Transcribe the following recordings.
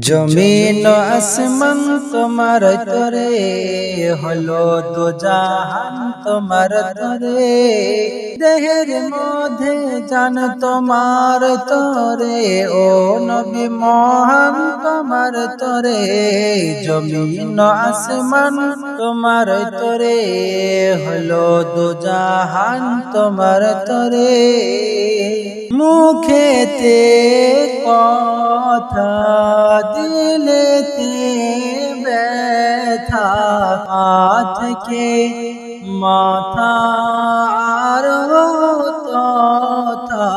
জমিন আসমান তোমার তরে, হলো তো জাহান তোমার তরে। দেহের মধ্যে জান তোমার তরে, ও নবী মহান তোমার তরে। জমিন আসমান তোমার তরে, হলো তো জাহান তোমার তরে। মুখেতে था दिल ते बैठा हाथ के माथा आरो तो था।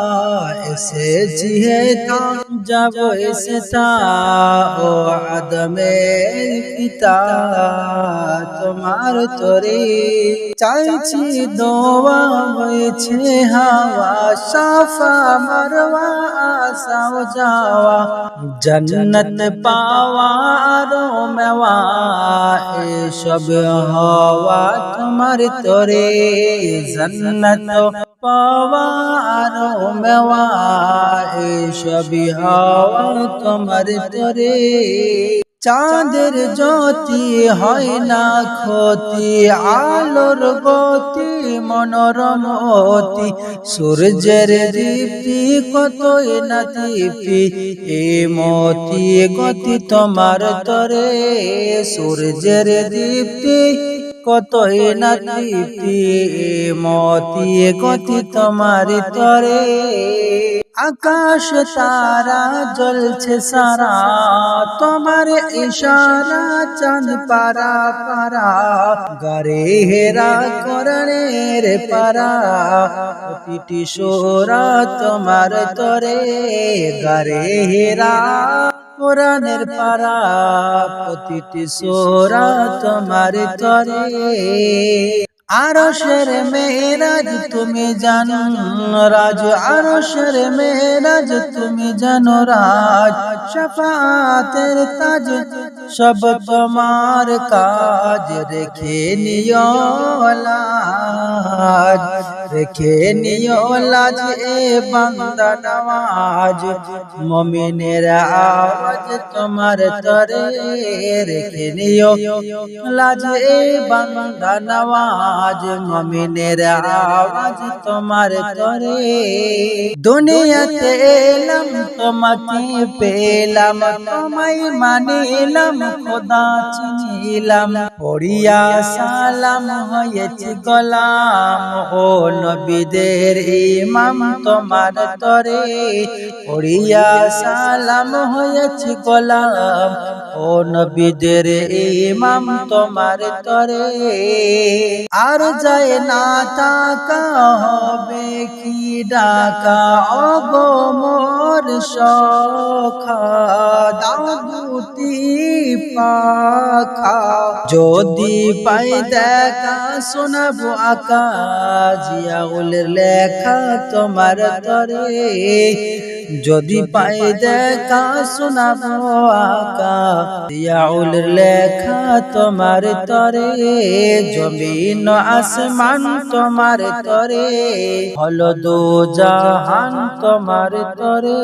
इसे जिहता जब इसता ओ आदमे पिता তোমার তরে চাইছি দোয়া হয়েছে হাওয়া, সাফা মারওয়া, আসাও যাওয়া। জন্নত পাওয়ার মেওয়া, এসব হওয়া তোমার তরে। জন্নত পাওয়ার মেওয়া এসব হওয়া তোমার তরে। চাঁদের জ্যোতি হয় না ক্ষতি, আলোর গতি, মনোরম অতি। সূর্যের দীপ্তি কতই না দীপ্তি, এ মতি গতি তোমার তরে। সূর্যের দীপ্তি কতই না দীপ্তি, এ মতি গতি তোমার তরে। আকাশ তারা জ্বলছে সারা, তোমার ইশারা চাঁদ পারা পারা গরে হেরা করণের পারা, প্রতিটি সোরা তোমার তরে গরে হেরা কোরআনের পারা, প্রতিটি সোরা তোমার তরে। আরশের মেরাজ তুমি জানো রাজ আরশের মেরাজ তুমি জানো রাজ শফাতের তাজ সব তোমার কাজ রেখে নিও লাজ রেখে নিও লাজ এ বান্দা নওয়াজ মমিনের আওয়াজ তোমার তরে রেখে নিও এ বান্দা নওয়াজ মমিনের আওয়াজ তোমার তরে দুনিয়াতে এলাম তোমাকে পেলাম তোমায় মানিলাম খোদা চিনিলাম, পড়িয়া সালাম হয়েছি গোলাম। ও নবীদের ইমাম তোমার তরে, পড়িয়া সালাম হয়েছি গোলাম। ও নবীদের ইমাম তোমার তরে। আর যায় না তাকা হবে কি ডাকা? অগো মোর সখা দুটি পাখা। যদি পাই দেখা শোনাবো আকা জিয়াউলের লেখা তোমার তরে। যদি পাই দেখা শোনাব আকা জিয়াউলের লেখা তোমার তরে, জমিন আসমান তোমার তরে, হলো দো জাহান তোমার তরে।